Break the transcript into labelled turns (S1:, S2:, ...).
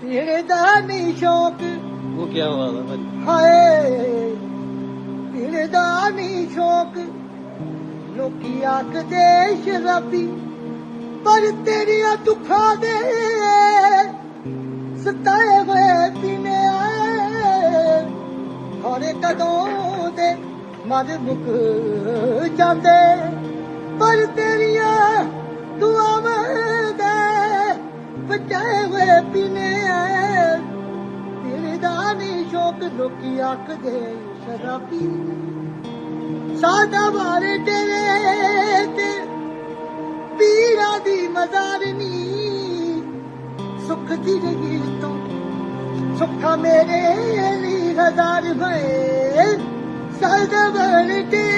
S1: ਤੇਰੇ ਦਾ ਨਹੀਂ ਸ਼ੌਕ
S2: ਉਹ ਕੀ ਬਾਤ ਹੈ ਭਾਜੀ
S1: ਹਾਏ ਤੇਰੇ ਦਾ ਨਹੀਂ ਸ਼ੌਕ ਲੋਕੀ ਆਖਦੇ ਸ਼ਰਾਬੀ ਪਰ ਤੇਰੀਆਂ ਦੁੱਖਾਂ ਦੇ ਸਤਾਏ ਹੋਏ ਪੀਨੇ ਆਏ ਹਰੇ ਕਦੋਂ ਦੇ ਮਦ ਮੁਕ ਜਾਂਦੇ ਪਰ ਤੇਰੀਆਂ ਦੁਆਵਾਂ ਦੇ ਬਚਾਏ ਹੋਏ ਪੀਨੇ ਤੇਰੇ ਦਾ ਨਹੀਂ ਸ਼ੌਕ, ਲੋਕੀ ਆਖਦੇ ਸ਼ਰਾਬੀ। ਸਾਡਾ ਵਾਰੇ ਤੇਰੇ ਤੇ ਪੀਰਾ ਦੀ ਮਜ਼ਾਰਨੀ ਸੁੱਖ ਦੀ ਰਗੀ ਤੂੰ, ਸੁੱਖਾ ਮੇਰੇ ਲਈ ਹਜ਼ਾਰ ਹੋਏ। ਸਾਡਾ ਵਾਰੇ ਤੇਰੇ